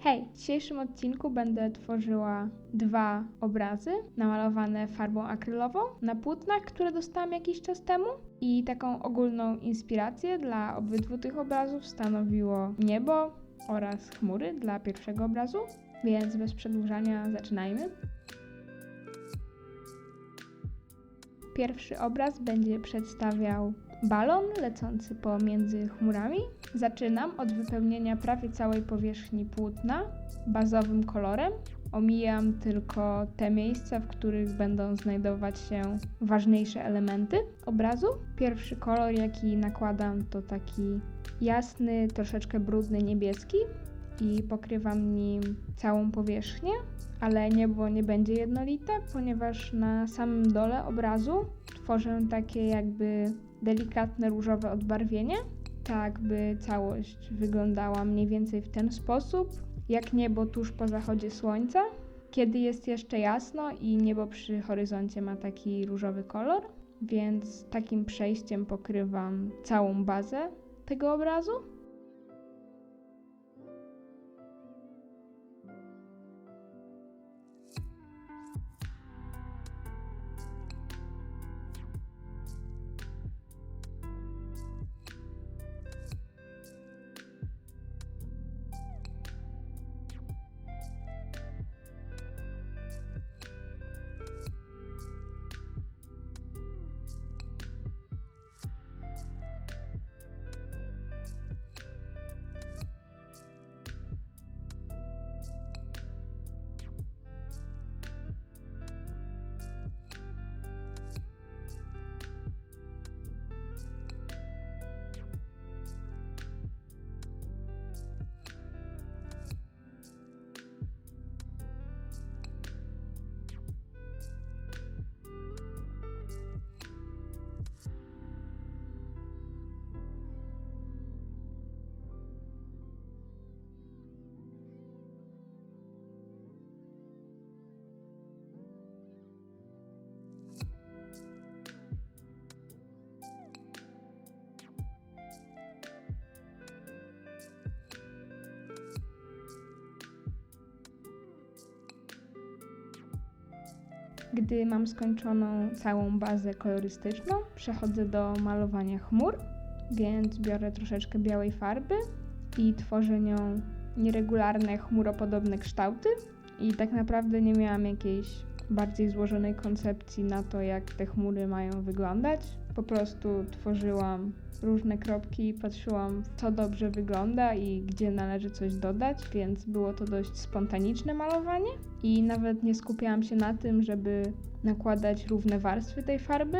Hej, w dzisiejszym odcinku będę tworzyła dwa obrazy namalowane farbą akrylową na płótnach, które dostałam jakiś czas temu. I taką ogólną inspirację dla obydwu tych obrazów stanowiło niebo oraz chmury dla pierwszego obrazu. Więc bez przedłużania zaczynajmy. Pierwszy obraz będzie przedstawiał balon lecący pomiędzy chmurami. Zaczynam od wypełnienia prawie całej powierzchni płótna bazowym kolorem. Omijam tylko te miejsca, w których będą znajdować się ważniejsze elementy obrazu. Pierwszy kolor, jaki nakładam, to taki jasny, troszeczkę brudny niebieski i pokrywam nim całą powierzchnię, ale niebo nie będzie jednolite, ponieważ na samym dole obrazu tworzę takie jakby delikatne różowe odbarwienie, tak by całość wyglądała mniej więcej w ten sposób, jak niebo tuż po zachodzie słońca, kiedy jest jeszcze jasno i niebo przy horyzoncie ma taki różowy kolor, więc takim przejściem pokrywam całą bazę tego obrazu. Gdy mam skończoną całą bazę kolorystyczną, przechodzę do malowania chmur, więc biorę troszeczkę białej farby i tworzę nią nieregularne, chmuropodobne kształty. I tak naprawdę nie miałam jakiejś bardziej złożonej koncepcji na to, jak te chmury mają wyglądać. Po prostu tworzyłam różne kropki, patrzyłam, co dobrze wygląda i gdzie należy coś dodać, więc było to dość spontaniczne malowanie. I nawet nie skupiałam się na tym, żeby nakładać równe warstwy tej farby,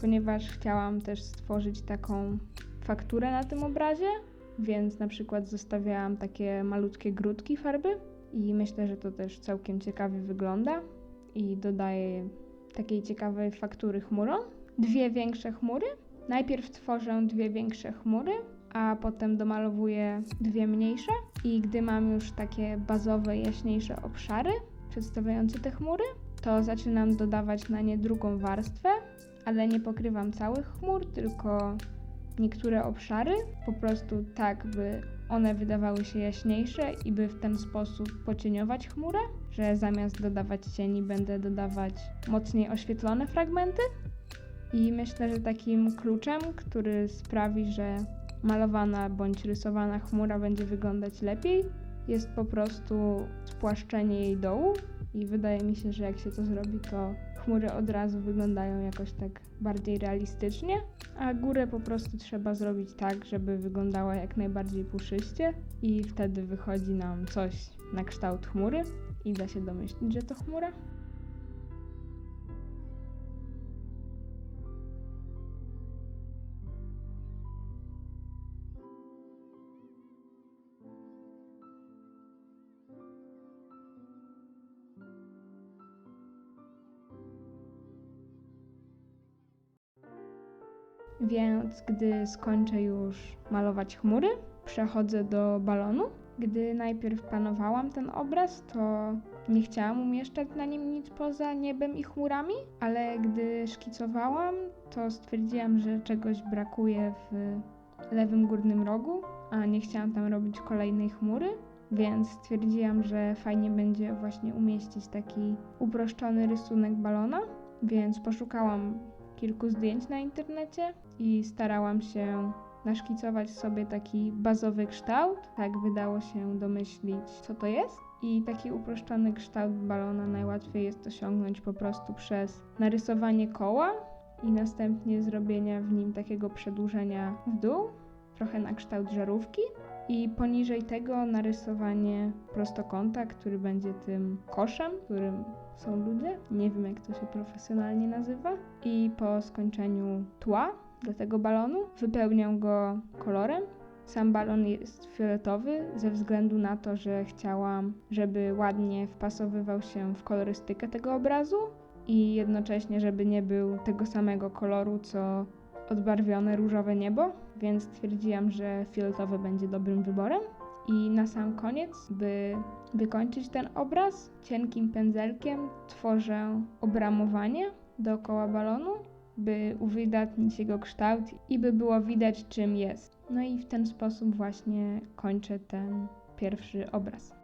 ponieważ chciałam też stworzyć taką fakturę na tym obrazie, więc na przykład zostawiałam takie malutkie grudki farby i myślę, że to też całkiem ciekawie wygląda i dodaje takiej ciekawej faktury chmurom. Dwie większe chmury. Najpierw tworzę dwie większe chmury, a potem domalowuję dwie mniejsze. I gdy mam już takie bazowe, jaśniejsze obszary przedstawiające te chmury, to zaczynam dodawać na nie drugą warstwę, ale nie pokrywam całych chmur, tylko niektóre obszary, po prostu tak, by one wydawały się jaśniejsze i by w ten sposób pocieniować chmurę, że zamiast dodawać cieni będę dodawać mocniej oświetlone fragmenty. I myślę, że takim kluczem, który sprawi, że malowana bądź rysowana chmura będzie wyglądać lepiej, jest po prostu spłaszczenie jej dołu. I wydaje mi się, że jak się to zrobi, to chmury od razu wyglądają jakoś tak bardziej realistycznie, a górę po prostu trzeba zrobić tak, żeby wyglądała jak najbardziej puszyście i wtedy wychodzi nam coś na kształt chmury i da się domyślić, że to chmura. Więc gdy skończę już malować chmury, przechodzę do balonu. Gdy najpierw planowałam ten obraz, to nie chciałam umieszczać na nim nic poza niebem i chmurami, ale gdy szkicowałam, to stwierdziłam, że czegoś brakuje w lewym górnym rogu, a nie chciałam tam robić kolejnej chmury, więc stwierdziłam, że fajnie będzie właśnie umieścić taki uproszczony rysunek balona, więc poszukałam kilku zdjęć na internecie i starałam się naszkicować sobie taki bazowy kształt, tak by dało się domyślić, co to jest. I taki uproszczony kształt balona najłatwiej jest osiągnąć po prostu przez narysowanie koła i następnie zrobienie w nim takiego przedłużenia w dół, trochę na kształt żarówki. I poniżej tego narysowanie prostokąta, który będzie tym koszem, którym są ludzie. Nie wiem, jak to się profesjonalnie nazywa. I po skończeniu tła do tego balonu wypełniam go kolorem. Sam balon jest fioletowy ze względu na to, że chciałam, żeby ładnie wpasowywał się w kolorystykę tego obrazu i jednocześnie, żeby nie był tego samego koloru co odbarwione różowe niebo, więc stwierdziłam, że fioletowy będzie dobrym wyborem. I na sam koniec, by wykończyć ten obraz, cienkim pędzelkiem tworzę obramowanie dookoła balonu, by uwydatnić jego kształt i by było widać, czym jest. No i w ten sposób właśnie kończę ten pierwszy obraz.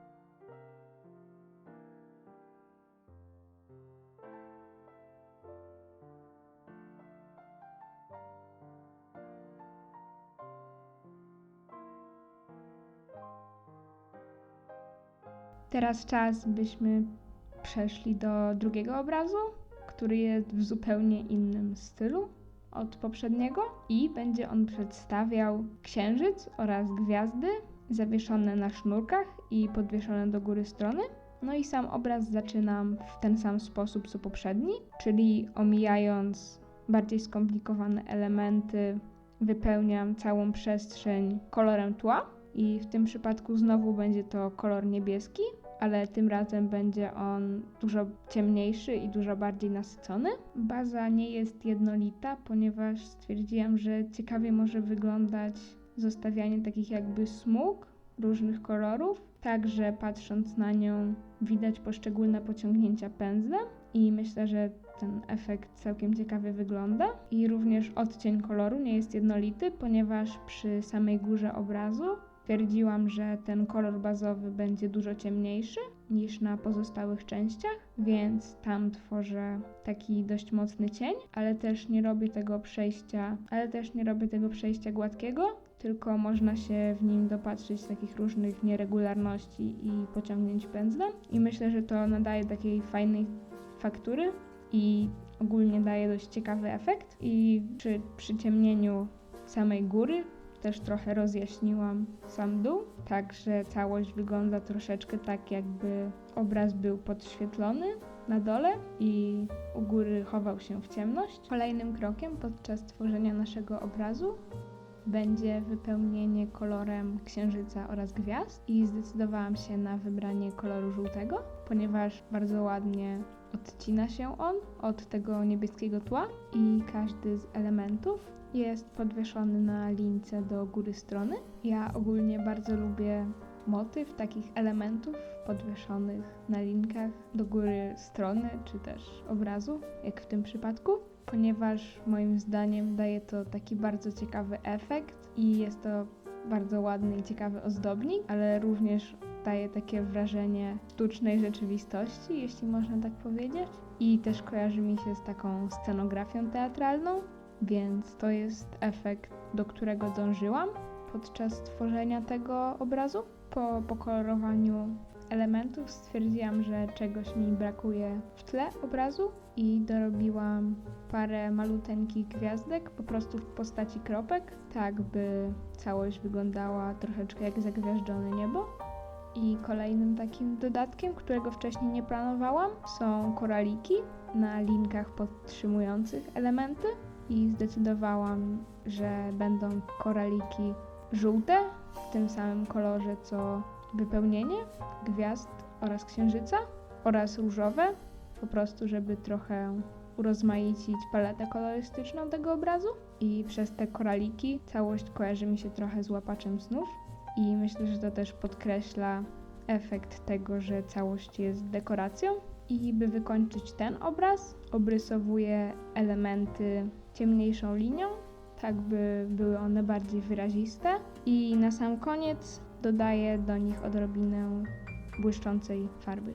Teraz czas, byśmy przeszli do drugiego obrazu, który jest w zupełnie innym stylu od poprzedniego i będzie on przedstawiał księżyc oraz gwiazdy zawieszone na sznurkach i podwieszone do góry strony. No i sam obraz zaczynam w ten sam sposób co poprzedni, czyli omijając bardziej skomplikowane elementy, wypełniam całą przestrzeń kolorem tła i w tym przypadku znowu będzie to kolor niebieski, ale tym razem będzie on dużo ciemniejszy i dużo bardziej nasycony. Baza nie jest jednolita, ponieważ stwierdziłam, że ciekawie może wyglądać zostawianie takich jakby smug różnych kolorów, tak że patrząc na nią widać poszczególne pociągnięcia pędzlem i myślę, że ten efekt całkiem ciekawie wygląda. I również odcień koloru nie jest jednolity, ponieważ przy samej górze obrazu Stwierdziłam, że ten kolor bazowy będzie dużo ciemniejszy niż na pozostałych częściach, więc tam tworzę taki dość mocny cień, ale też nie robię tego przejścia, ale też nie robię tego przejścia gładkiego, tylko można się w nim dopatrzyć takich różnych nieregularności i pociągnięć pędzlem. I myślę, że to nadaje takiej fajnej faktury i ogólnie daje dość ciekawy efekt. I przy przyciemnieniu samej góry też trochę rozjaśniłam sam dół, także całość wygląda troszeczkę tak, jakby obraz był podświetlony na dole i u góry chował się w ciemność. Kolejnym krokiem podczas tworzenia naszego obrazu będzie wypełnienie kolorem księżyca oraz gwiazd i zdecydowałam się na wybranie koloru żółtego, ponieważ bardzo ładnie odcina się on od tego niebieskiego tła i każdy z elementów jest podwieszony na lince do góry strony. Ja ogólnie bardzo lubię motyw takich elementów podwieszonych na linkach do góry strony czy też obrazu, jak w tym przypadku, ponieważ moim zdaniem daje to taki bardzo ciekawy efekt i jest to bardzo ładny i ciekawy ozdobnik, ale również daje takie wrażenie sztucznej rzeczywistości, jeśli można tak powiedzieć. I też kojarzy mi się z taką scenografią teatralną, więc to jest efekt, do którego dążyłam podczas tworzenia tego obrazu. Po pokolorowaniu elementów stwierdziłam, że czegoś mi brakuje w tle obrazu i dorobiłam parę maluteńkich gwiazdek, po prostu w postaci kropek, tak by całość wyglądała troszeczkę jak zagwiażdżone niebo. I kolejnym takim dodatkiem, którego wcześniej nie planowałam, są koraliki na linkach podtrzymujących elementy i zdecydowałam, że będą koraliki żółte w tym samym kolorze co wypełnienie gwiazd oraz księżyca oraz różowe, po prostu żeby trochę urozmaicić paletę kolorystyczną tego obrazu i przez te koraliki całość kojarzy mi się trochę z łapaczem snów i myślę, że to też podkreśla efekt tego, że całość jest dekoracją. I by wykończyć ten obraz, obrysowuję elementy ciemniejszą linią, tak by były one bardziej wyraziste. I na sam koniec dodaję do nich odrobinę błyszczącej farby.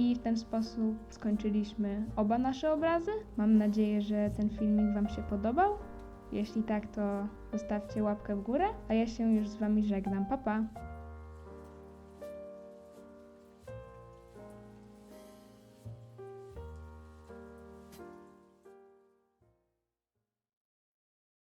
I w ten sposób skończyliśmy oba nasze obrazy. Mam nadzieję, że ten filmik Wam się podobał. Jeśli tak, to zostawcie łapkę w górę, a ja się już z Wami żegnam. Pa, pa!